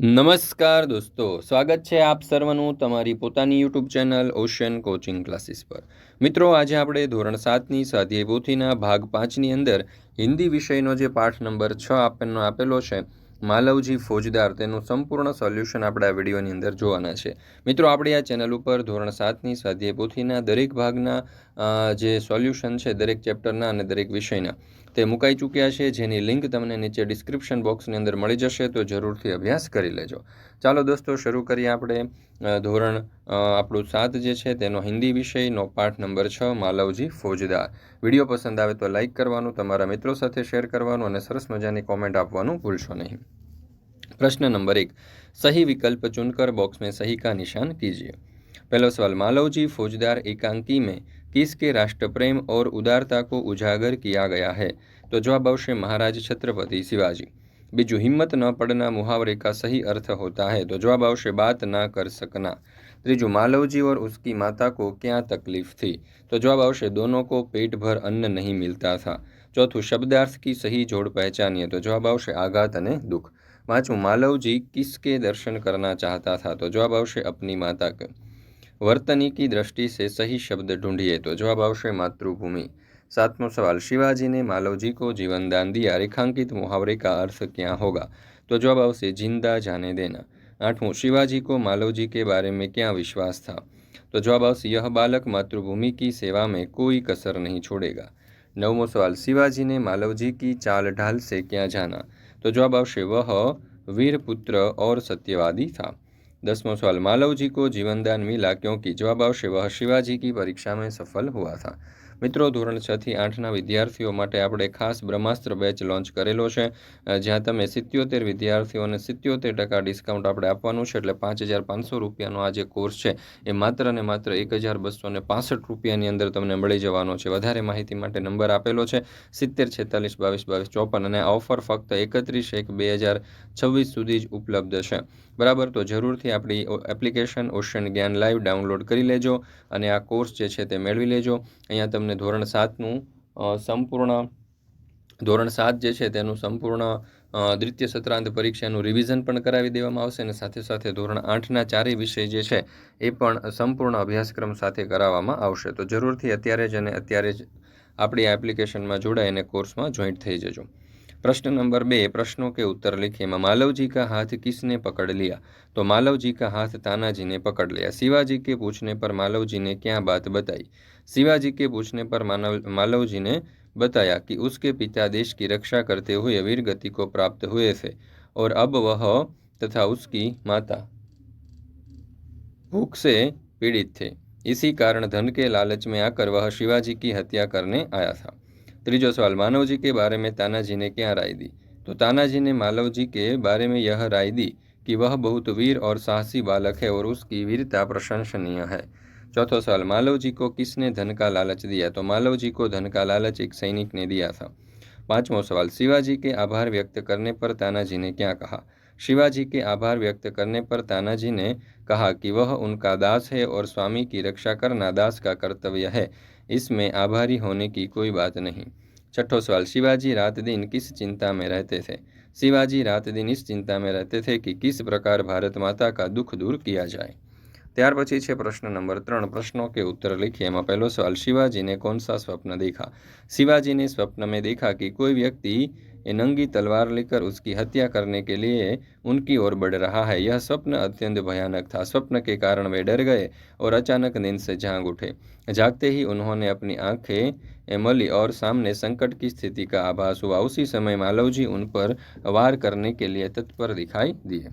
નમસ્કાર દોસ્તો, સ્વાગત છે આપ સર્વનું તમારી પોતાની YouTube channel ocean coaching classes પર. મિત્રો, આજે આપણે ધોરણ સાતની સ્વાધ્યાય પોથીના ભાગ પાંચની અંદર હિન્દી વિષયનો જે પાઠ નંબર છ આપણને આપેલો છે, માલવજી ફોજદાર, તેનું સંપૂર્ણ સોલ્યુશન આપણે આ વિડીયોની અંદર જોવાના છે. મિત્રો, આપણે આ ચેનલ ઉપર ધોરણ સાતની સ્વાધ્યાય પોથીના દરેક ભાગના જે સોલ્યુશન છે, દરેક ચેપ્ટરના અને દરેક વિષયના તે મુકાઈ ચૂક્યા છે, જેની લિંક તમને નીચે ડિસ્ક્રિપ્શન બોક્સની અંદર મળી જશે, તો જરૂરથી અભ્યાસ કરી લેજો. ચાલો દોસ્તો, શરૂ કરીએ આપણે. ધોરણ આપણું સાત જે છે, તેનો હિન્દી વિષયનો પાઠ નંબર છ, માલવજી ફોજદાર. વીડિયો પસંદ આવે તો લાઇક કરવાનું, તમારા મિત્રો સાથે શેર કરવાનું અને સરસ મજાની કોમેન્ટ આપવાનું ભૂલશો નહીં. પ્રશ્ન નંબર એક. સહી વિકલ્પ ચુનકર બોક્સ મેં સહી નિશાન કીજીએ. પહેલો સવાલ, માલવજી ફોજદાર એકાંકી મેં किसके राष्ट्रप्रेम और उदारता को उजागर किया गया है? तो जवाब अवश्य महाराज छत्रपति शिवाजी बीजू हिम्मत न पड़ना मुहावरे का सही अर्थ होता है तो जवाब अवश्य बात ना कर सकना त्रिजु मालव जी और उसकी माता को क्या तकलीफ़ थी तो जवाब अवश्य दोनों को पेट भर अन्न नहीं मिलता था चौथु शब्दार्थ की सही जोड़ पहचानिए तो जवाब अवश्य आघात અને दुख पाँचों मालव जी किसके दर्शन करना चाहता था तो जवाब अवश्य अपनी माता वर्तनी की दृष्टि से सही शब्द ढूंढिए तो जवाब आवश्य मातृभूमि सातवां सवाल शिवाजी ने मालव जी को जीवन दान दिया रेखांकित मुहावरे का अर्थ क्या होगा तो जवाब आवश्य ज़िंदा जाने देना आठवों शिवाजी को मालव जी के बारे में क्या विश्वास था तो जवाब आवश्य यह बालक मातृभूमि की सेवा में कोई कसर नहीं छोड़ेगा नवमो सवाल शिवाजी ने मालव जी की चाल ढाल से क्या जाना तो जवाब आवश्य वह वीर पुत्र और सत्यवादी था दसवां सवाल मालव जी को जीवनदान मिला क्योंकि जवाब आवश्य वह शिवाजी की परीक्षा में सफल हुआ था મિત્રો ધોરણ છ થી આઠના વિદ્યાર્થીઓ માટે આપણે ખાસ બ્રહ્માસ્ત્ર બેચ લોન્ચ કરેલો છે જ્યાં તમે સિત્યોતેર વિદ્યાર્થીઓને સિત્યોતેર ટકા ડિસ્કાઉન્ટ આપણે આપવાનું છે એટલે પાંચ હજાર પાંચસો રૂપિયાનો આ જે કોર્સ છે એ માત્ર ને માત્ર એક હજાર બસો ને પાસઠ રૂપિયાની અંદર તમને મળી જવાનો છે વધારે માહિતી માટે નંબર આપેલો છે સિત્તેર છેતાલીસ બાવીસ બાવીસ ચોપન અને આ ઓફર ફક્ત એકત્રીસ એક બે હજાર છવ્વીસ સુધી જ ઉપલબ્ધ છે બરાબર? તો જરૂરથી આપણી application ocean Gyan live download કરી લેજો અને આ કોર્સ જે છે તે મેળવી લેજો. અહીંયા તમને ધોરણ સાતનું સંપૂર્ણ, ધોરણ સાત જે છે તેનું સંપૂર્ણ દ્વિતીય સત્રાંત પરીક્ષાનું રિવિઝન પણ કરાવી દેવામાં આવશે અને સાથે સાથે ધોરણ આઠના ચારેય વિષય જે છે એ પણ સંપૂર્ણ અભ્યાસક્રમ સાથે કરાવવામાં આવશે. તો જરૂરથી અત્યારે જ અને અત્યારે જ આપણી આ એપ્લિકેશનમાં જોડાય અને કોર્સમાં જોઈન્ટ થઈ જજો. प्रश्न नंबर बे, प्रश्नों के उत्तर लिखे मालव जी का हाथ किसने पकड़ लिया? तो मालव जी का हाथ तानाजी ने पकड़ लिया। शिवाजी के पूछने पर मालव जी ने क्या बात बताई? शिवाजी के पूछने पर मानव मालव जी ने बताया कि उसके पिता देश की रक्षा करते हुए वीर गति को प्राप्त हुए थे और अब वह तथा उसकी माता भूख से पीड़ित थे। इसी कारण धन के लालच में आकर वह शिवाजी की हत्या करने आया था। त्रीजो सवाल मानव जी के बारे में तानाजी ने क्या राय दी? तो तानाजी ने मालव जी के बारे में यह राय दी कि वह बहुत वीर और साहसी बालक है और उसकी वीरता प्रशंसनीय है। चौथा सवाल मालव जी को किसने धन का लालच दिया? तो मालव जी को धन का लालच एक सैनिक ने दिया था। पांचवा सवाल, शिवाजी के आभार व्यक्त करने पर तानाजी ने क्या कहा? शिवाजी के आभार व्यक्त करने पर तानाजी ने कहा कि वह उनका दास है और स्वामी की रक्षा करना दास का कर्तव्य है। इसमें आभारी होने की कोई बात नहीं छठो सवाल शिवाजी रात दिन किस चिंता में रहते थे शिवाजी रात दिन इस चिंता में रहते थे कि किस प्रकार भारत माता का दुख दूर किया जाए ત્યાર પછી છે પ્રશ્ન નંબર ત્રણ प्रश्नों के उत्तर लिखिए એમાં પહેલો સવાલ शिवाजी ने कौन सा स्वप्न देखा शिवाजी ने स्वप्न में देखा कि कोई व्यक्ति नंगी तलवार लेकर उसकी हत्या करने के लिए उनकी ओर बढ़ रहा है यह स्वप्न अत्यंत भयानक था स्वप्न के कारण वे डर गए और अचानक नींद से झांग उठे जागते ही उन्होंने अपनी आंखें मली और सामने संकट की स्थिति का आभास हुआ उसी समय मालवजी उन पर वार करने के लिए तत्पर दिखाई दिए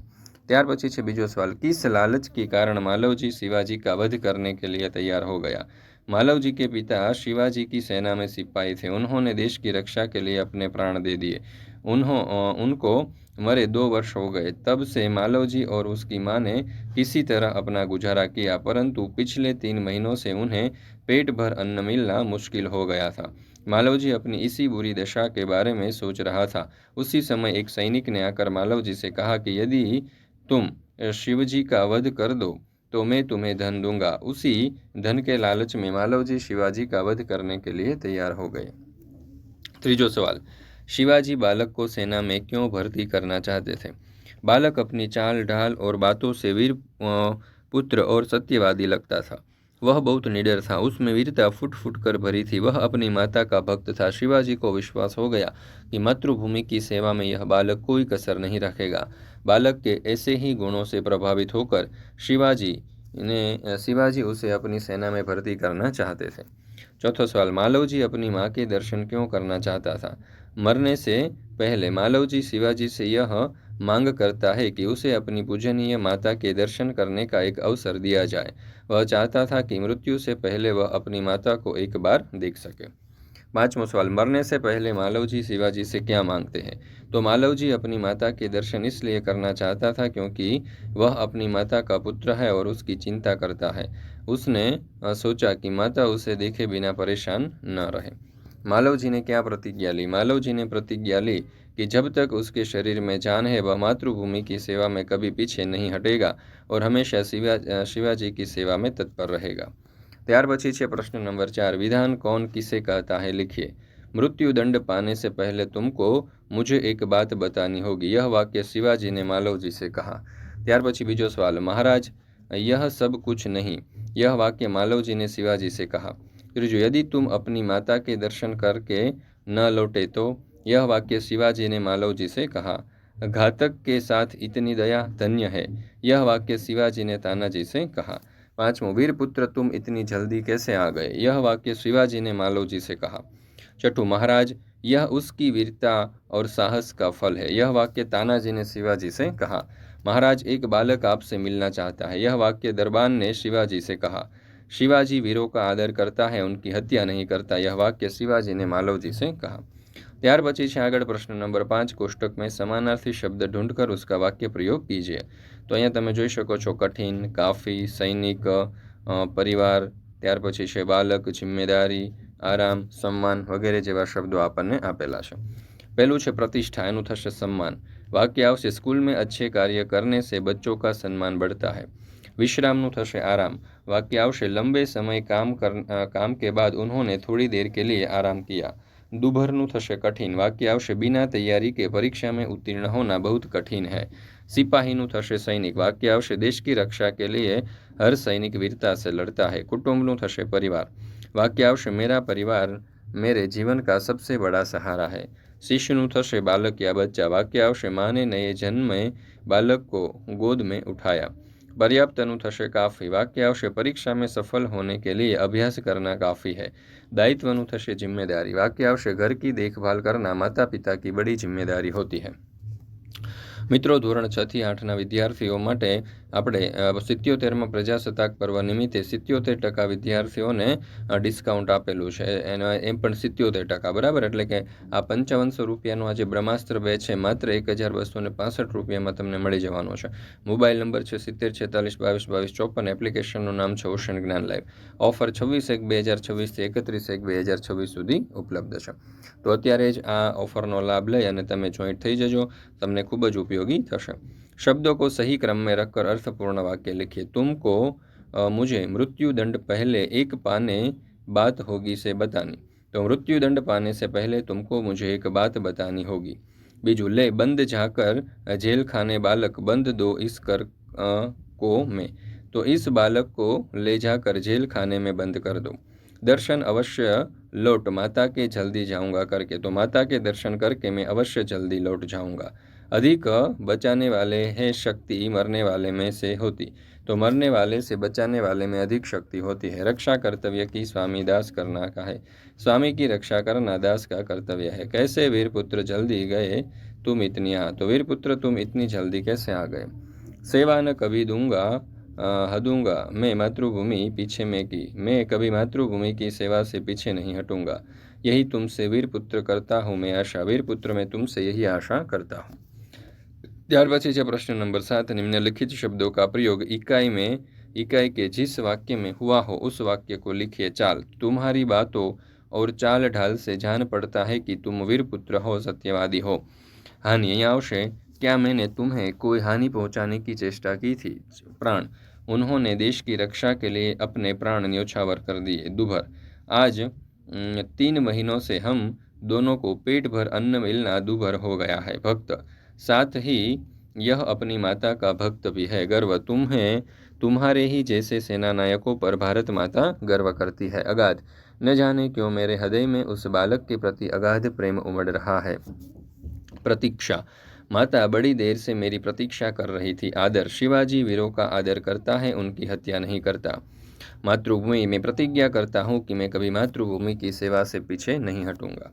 ત્યાર પછી છે બીજો સવાલ किस लालच के कारण मालव जी शिवाजी का वध करने के लिए तैयार हो गया मालव जी के पिता शिवाजी की सेना में सिपाही थे। उन्होंने देश की रक्षा के लिए अपने प्राण दे दिए। उन्हों उनको मरे दो वर्ष हो गए। तब से मालव जी और उसकी माँ ने किसी तरह अपना गुजारा किया, परंतु पिछले तीन महीनों से उन्हें पेट भर अन्न मिलना मुश्किल हो गया था। मालव जी अपनी इसी बुरी दशा के बारे में सोच रहा था। उसी समय एक सैनिक ने आकर मालव जी से कहा कि यदि तुम शिवजी का वध कर दो तो मैं तुम्हें धन दूँगा। उसी धन के लालच में मालव जी शिवाजी का वध करने के लिए तैयार हो गए। तीजो सवाल, शिवाजी बालक को सेना में क्यों भर्ती करना चाहते थे? बालक अपनी चाल ढाल और बातों से वीर पुत्र और सत्यवादी लगता था। वह बहुत निडर था। उसमें वीरता फुट फुट कर भरी थी। वह अपनी माता का भक्त था। शिवाजी को विश्वास हो गया कि मातृभूमि की सेवा में यह बालक कोई कसर नहीं रखेगा। बालक के ऐसे ही गुणों से प्रभावित होकर शिवाजी ने, शिवाजी उसे अपनी सेना में भर्ती करना चाहते थे। चौथा सवाल मालव जी अपनी माँ के दर्शन क्यों करना चाहता था? मरने से पहले मालव जी शिवाजी से यह मांग करता है कि उसे अपनी पूजनीय माता के दर्शन करने का एक अवसर दिया जाए। वह चाहता था कि मृत्यु से पहले वह अपनी माता को एक बार देख सके। पांचवा सवाल मरने से पहले मालव जी शिवाजी से क्या मांगते हैं? तो मालव जी अपनी माता के दर्शन इसलिए करना चाहता था क्योंकि वह अपनी माता का पुत्र है और उसकी चिंता करता है। उसने सोचा कि माता उसे देखे बिना परेशान न रहे। मालव जी ने क्या प्रतिज्ञा ली मालव जी ने प्रतिज्ञा ली कि जब तक उसके शरीर में जान है वह मातृभूमि की सेवा में कभी पीछे नहीं हटेगा और हमेशा शिवा शिवाजी की सेवा में तत्पर रहेगा ત્યાર પછી છે प्रश्न नंबर चार विधान कौन किसे कहता है लिखिए मृत्यु दंड पाने से पहले तुमको मुझे एक बात बतानी होगी यह वाक्य शिवाजी ने मालव जी से कहा ત્યાર પછી બીજો સવાલ મહારાજ यह सब कुछ नहीं यह वाक्य मालव जी ने शिवाजी से कहा त्रीजो यदि तुम अपनी माता के दर्शन करके न लौटे तो यह वाक्य शिवाजी ने मालव जी से कहा, घातक के साथ इतनी दया धन्य है। यह वाक्य शिवाजी ने ताना जी से कहा पांचवों वीर पुत्र तुम इतनी जल्दी कैसे आ गए? यह वाक्य शिवाजी ने मालव जी से कहा, चटू महाराज, यह उसकी वीरता और साहस का फल है। यह वाक्य तानाजी ने शिवाजी से कहा, महाराज, एक बालक आपसे मिलना चाहता है। यह वाक्य दरबान ने शिवाजी से कहा शिवाजी वीरों का आदर करता है उनकी हत्या नहीं करता यह वाक्य शिवाजी ने मालव जी से कहा ત્યાર પછી છે આગળ પ્રશ્ન નંબર પાંચ કોષ્ટકમાં સમાનાર્થી શબ્દ ઢૂંઢકર उसका વાક્ય પ્રયોગ કીજીએ તો અહીંયા તમે જોઈ શકો છો કઠિન કાફી સૈનિક પરિવાર ત્યાર પછી છે બાલક જિમ્મેદારી આરામ સન્માન વગેરે જેવા શબ્દો આપણને આપેલા છે પહેલું છે પ્રતિષ્ઠા એનું થશે સન્માન વાક્ય આવશે સ્કૂલ में अच्छे कार्य करने से बच्चों का सम्मान बढ़ता है विश्रामनु आराम। वाक्य आवश्य लंबे समय काम कर काम के बाद उन्होंने थोड़ी देर के लिए आराम किया। दुभर थे कठिन। वाक्य आवश्य बिना तैयारी के परीक्षा में उत्तीर्ण होना बहुत कठिन है। सिपाहीनु थे सैनिक। वाक्य आवश्य देश की रक्षा के लिए हर सैनिक वीरता से लड़ता है। कुटुंबनु थे परिवार। वाक्य आवश्य मेरा परिवार मेरे जीवन का सबसे बड़ा सहारा है। शिष्यनु थे बालक या बच्चा। वाक्य आवश्य माँ ने नए जन्म में बालक को गोद में उठाया। उठाया पर्याप्त अनुथशे काफ़ी वाक्य आवश्य परीक्षा में सफल होने के लिए अभ्यास करना काफ़ी है दायित्व अनुथशे जिम्मेदारी वाक्य आवश्य घर की देखभाल करना माता पिता की बड़ी जिम्मेदारी होती है મિત્રો ધોરણ છ થી આઠના વિદ્યાર્થીઓ માટે આપણે સિત્યોતેરમાં પ્રજાસત્તાક પર્વ નિમિત્તે સિત્યોતેર ટકા વિદ્યાર્થીઓને ડિસ્કાઉન્ટ આપેલું છે. એના, એમ પણ સિત્યોતેર ટકા, બરાબર? એટલે કે આ પંચાવનસો રૂપિયાનો આ બ્રહ્માસ્ત્ર બે છે, માત્ર એક હજાર બસો ને પાસઠ રૂપિયામાં તમને મળી જવાનો છે. મોબાઈલ નંબર છે સિત્તેર, છેતાલીસ, બાવીસ બાવીસ, ચોપન. એપ્લિકેશનનું નામ છે ઓશન જ્ઞાન લાઈવ. ઓફર છવ્વીસ એક, બે હજાર છવ્વીસથી એકત્રીસ એક, બે હજાર છવ્વીસ સુધી ઉપલબ્ધ છે. તો અત્યારે જ આ ઓફરનો લાભ લઈ અને તમે જોઈન્ટ થઈ જજો. તમને ખૂબ જ ઉપયોગી થશે. शब्दों को सही क्रम में रखकर अर्थपूर्ण वाक्य लिखिए। तुमको मुझे मृत्यु दंड पहले एक पाने बात होगी से बतानी। तो मृत्यु दंड पाने से पहले तुमको मुझे एक बात बतानी होगी। बीजू ले बंद जाकर जेल खाने बालक बंद दो इस कर आ, को में। तो इस बालक को ले जाकर जेल खाने में बंद कर दो। दर्शन अवश्य लौट माता के जल्दी जाऊँगा करके। तो माता के दर्शन करके मैं अवश्य जल्दी लौट जाऊँगा। अधिक बचाने वाले हैं शक्ति मरने वाले में से होती। तो मरने वाले से बचाने वाले में अधिक शक्ति होती है। रक्षा कर्तव्य की स्वामी दास करना का है। स्वामी की रक्षा करना दास का कर्तव्य है। कैसे वीरपुत्र जल्दी गए तुम इतनी आ? तो वीरपुत्र तुम इतनी जल्दी कैसे आ गए? सेवा न कभी दूँगा हदूँगा। मैं मातृभूमि पीछे में की। मैं कभी मातृभूमि की सेवा से पीछे नहीं हटूँगा। यही तुमसे वीरपुत्र करता हूँ मैं आशा। वीरपुत्र, मैं तुमसे यही आशा करता हूँ। ત્યાર પછી છે प्रश्न नंबर सात निम्नलिखित शब्दों का प्रयोग इकाई में इकाई के जिस वाक्य में हुआ हो उस वाक्य को लिखिए चाल तुम्हारी बातों और चाल ढाल से जान पड़ता है कि तुम वीर पुत्र हो सत्यवादी हो हानि यहाँ आवशे क्या मैंने तुम्हें कोई हानि पहुंचाने की चेष्टा की थी प्राण उन्होंने देश की रक्षा के लिए अपने प्राण न्योछावर कर दिए दुभर आज तीन महीनों से हम दोनों को पेट भर अन्न मिलना दुभर हो गया है भक्त साथ ही यह अपनी माता का भक्त भी है। गर्व तुम्हें, तुम्हारे ही जैसे सेना नायकों पर भारत माता गर्व करती है। अगाध, न जाने क्यों मेरे हृदय में उस बालक के प्रति अगाध प्रेम उमड़ रहा है। प्रतीक्षा, माता बड़ी देर से मेरी प्रतीक्षा कर रही थी। आदर, शिवाजी वीरों का आदर करता है, उनकी हत्या नहीं करता। मातृभूमि में प्रतिज्ञा करता हूँ कि मैं कभी मातृभूमि की सेवा से पीछे नहीं हटूँगा।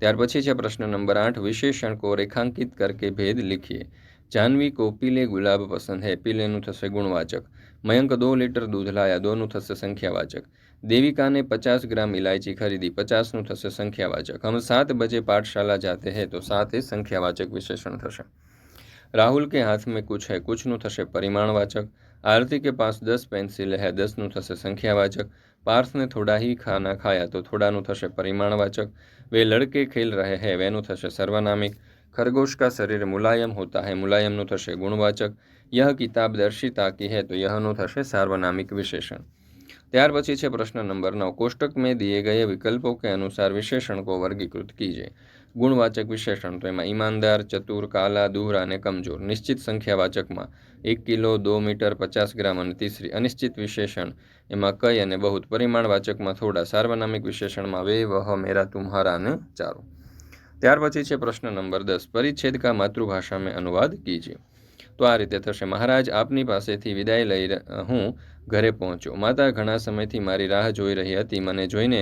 ત્યાર પછી છે પ્રશ્ન નંબર આઠ વિશેષણ કો રેખાંકિત કરકે ભેદ લીખીએ. જાનવી કો પીલે ગુલાબ પસંદ હૈ, પીલેનું થશે ગુણવાચક. મયંક દો લીટર દૂધ લાયા, દોનું થશે સંખ્યાવાચક. દેવિકાને પચાસ ગ્રામ ઇલાયચી ખરીદી, પચાસનું થશે સંખ્યાવાચક. હમ સાત બજે પાઠશાલા જાતે હે, તો સાત એ સંખ્યાવાચક વિશેષણ થશે. રાહુલ કે હાથ મેં કુછ હે, કુછનું થશે પરિમાણવાચક. આરતી કે પાસ દસ પેન્સિલ હૈ, દસનું થશે સંખ્યાવાચક. પાર્સને થોડા હી ખાના ખાયા તો થોડાનું થશે પરિમાણવાચક. વે લડકે ખેલ રહે હે, વેનું થશે સર્વનામિક ખરગોશ કા શરીર મુલાયમ હોતા હે, મુલાયમનું થશે ગુણવાચક. યહ કિતાબ દર્શિતા કી હે, તો યહનું થશે સાર્વનામિક વિશેષણ. ત્યાર પછી છે પ્રશ્ન નંબર નવ. કોષ્ટક મેં દિએ ગયે વિકલ્પો કે અનુસાર વિશેષણ કો વર્ગીકૃત કીજે. ગુણવાચક વિશેષણ તો એમાં ઈમાનદાર, ચતુર, કાલા દુહરા અને કમજોર. નિશ્ચિત સંખ્યાવાચકમાં એક કિલો, દો મીટર, પચાસ ગ્રામ અને તીસરી અનિશ્ચિત વિશેષણ. એમાં કઈ અને બહુત પરિમાણવાચકમાં થોડા સાર્વનામિક વિશેષણમાં વે વહ મેરા તુમ્હારા અને ચારો. ત્યાર પછી છે પ્રશ્ન નંબર દસ. પરિચ્છેદ કા માતૃભાષા મેં અનુવાદ કીજીએ તો આ રીતે થશે. મહારાજ, આપની પાસેથી વિદાય લઈ હું ઘરે પહોંચ્યો. માતા ઘણા સમયથી મારી રાહ જોઈ રહી હતી. મને જોઈને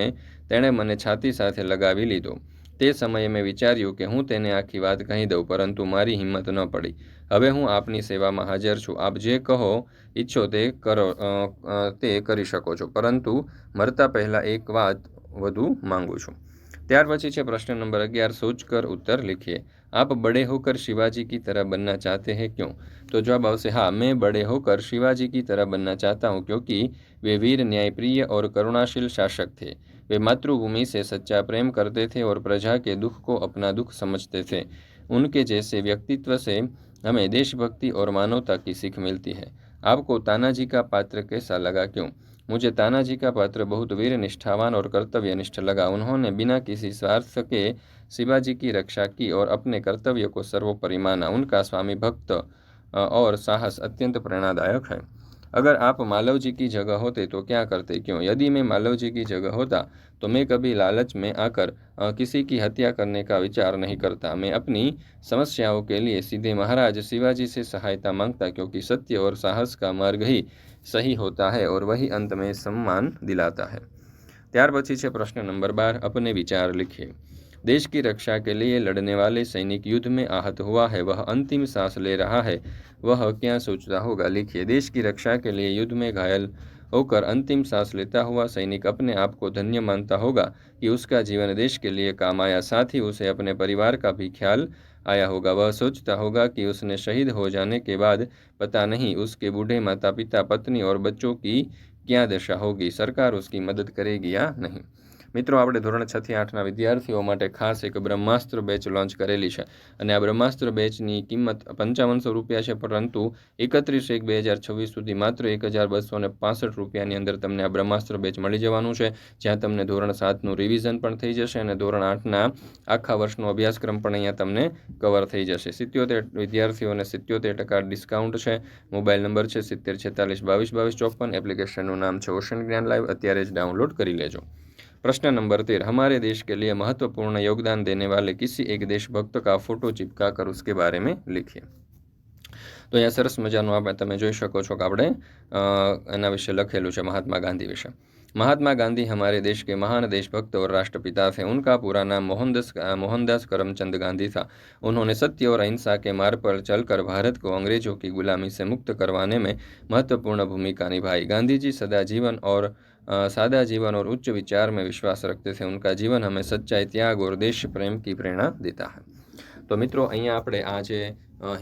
તેણે મને છાતી સાથે લગાવી લીધો. તે સમયે મેં વિચાર્યું કે હું તેને આખી વાત કહી દઉં, પરંતુ મારી હિંમત ન પડી. હવે હું આપની સેવામાં હાજર છું. આપ જે કહો ઈચ્છો તે કરો તે કરી શકો છો. પરંતુ મરતા પહેલાં એક વાત વધુ માંગુ છું. ત્યાર પછી છે પ્રશ્ન નંબર અગિયાર, સોચકર ઉત્તર લીખીએ. આપ બડે હોકર શિવાજી કી તરહ બનના ચાહતે હૈ ક્યું? તો જવાબ આવશે, હા, મેં બડે હોકર શિવાજી કી તરહ બનના ચાહતા હું, ક્યોંકિ વે વીર ન્યાયપ્રિય ઓર કરુણાશીલ શાસક થે. वे मातृभूमि से सच्चा प्रेम करते थे और प्रजा के दुख को अपना दुख समझते थे। उनके जैसे व्यक्तित्व से हमें देशभक्ति और मानवता की सीख मिलती है। आपको तानाजी का पात्र कैसा लगा क्यों? मुझे तानाजी का पात्र बहुत वीर निष्ठावान और कर्तव्यनिष्ठ लगा। उन्होंने बिना किसी स्वार्थ के शिवाजी की रक्षा की और अपने कर्तव्य को सर्वोपरि माना। उनका स्वामी भक्त और साहस अत्यंत प्रेरणादायक है। अगर आप मालव जी की जगह होते तो क्या करते क्यों यदि मैं मालव जी की जगह होता तो मैं कभी लालच में आकर किसी की हत्या करने का विचार नहीं करता मैं अपनी समस्याओं के लिए सीधे महाराज शिवाजी से सहायता मांगता क्योंकि सत्य और साहस का मार्ग ही सही होता है और वही अंत में सम्मान दिलाता है ત્યાર પછી છે પ્રશ્ન નંબર બાર अपने विचार लिखिए देश की रक्षा के लिए लड़ने वाले सैनिक युद्ध में आहत हुआ है, वह अंतिम सांस ले रहा है। वह क्या सोचता होगा? लिखिए, देश की रक्षा के लिए युद्ध में घायल होकर अंतिम सांस लेता हुआ सैनिक अपने आप को धन्य मानता होगा कि उसका जीवन देश के लिए काम आया। साथ ही उसे अपने परिवार का भी ख्याल आया होगा। वह सोचता होगा कि उसने शहीद हो जाने के बाद पता नहीं उसके बूढ़े माता पिता पत्नी और बच्चों की क्या दशा होगी? सरकार उसकी मदद करेगी या नहीं? મિત્રો, આપણે ધોરણ છથી આઠના વિદ્યાર્થીઓ માટે ખાસ એક બ્રહ્માસ્ત્ર બેચ લોન્ચ કરેલી છે. અને આ બ્રહ્માસ્ત્ર બેચની કિંમત પંચાવનસો રૂપિયા છે, પરંતુ એકત્રીસ એક બે હજાર છવ્વીસ સુધી માત્ર એક હજાર બસો ને પાસઠ રૂપિયાની અંદર તમને આ બ્રહ્માસ્ત્ર બેચ મળી જવાનું છે, જ્યાં તમને ધોરણ સાતનું રિવિઝન પણ થઈ જશે અને ધોરણ આઠના આખા વર્ષનો અભ્યાસક્રમ પણ અહીંયા તમને કવર થઈ જશે. સિત્યોતેર વિદ્યાર્થીઓને સિત્યોતેર ટકા ડિસ્કાઉન્ટ છે. મોબાઈલ નંબર છે સિત્તેર છેતાલીસ બાવીસ બાવીસ ચોપન. એપ્લિકેશનનું નામ છે ઓશન જ્ઞાન લાઈવ. અત્યારે જ ડાઉનલોડ કરી લેજો. प्रश्न नंबर तेरह हमारे देश के लिए महत्वपूर्ण योगदान देने वाले किसी एक देशभक्त का फोटो चिपका कर उसके बारे में लिखिए તો અહીંયા સરસ મજાનું આપણે તમે જોઈ શકો છો કે આપણે એના વિશે લખેલું છે મહાત્મા ગાંધી વિશે महात्मा गांधी हमारे देश के महान देशभक्त और राष्ट्रपिता थे उनका पूरा नाम मोहनदास मोहनदास करमचंद गांधी था उन्होंने सत्य और अहिंसा के मार्ग पर चलकर भारत को अंग्रेजों की गुलामी से मुक्त करवाने में महत्वपूर्ण भूमिका निभाई गांधी जी सदा जीवन और सादा जीवन और उच्च विचार में विश्वास रखते थे। उनका जीवन हमें सच्चाई, त्याग और देश प्रेम की प्रेरणा देता है। તો મિત્રો, અહીંયા આપણે આ જે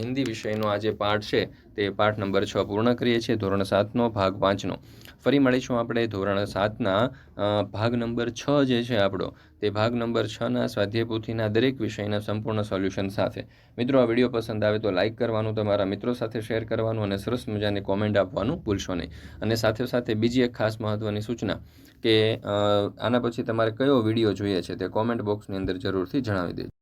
હિન્દી વિષયનો આ જે પાઠ છે, તે પાઠ નંબર છ પૂર્ણ કરીએ છીએ, ધોરણ સાતનો, ભાગ પાંચનો. ફરી મળીશું આપણે ધોરણ સાતના ભાગ નંબર છ જે છે આપણો, તે ભાગ નંબર છના સ્વાધ્યાયપોથીના દરેક વિષયના સંપૂર્ણ સોલ્યુશન સાથે. મિત્રો, આ વીડિયો પસંદ આવે તો લાઇક કરવાનું, તમારા મિત્રો સાથે શેર કરવાનું અને સરસ મજાની કોમેન્ટ આપવાનું ભૂલશો નહીં. અને સાથે સાથે બીજી એક ખાસ મહત્ત્વની સૂચના કે આના પછી તમારે કયો વીડિયો જોઈએ છે તે કોમેન્ટ બોક્સની અંદર જરૂરથી જણાવી દેજો.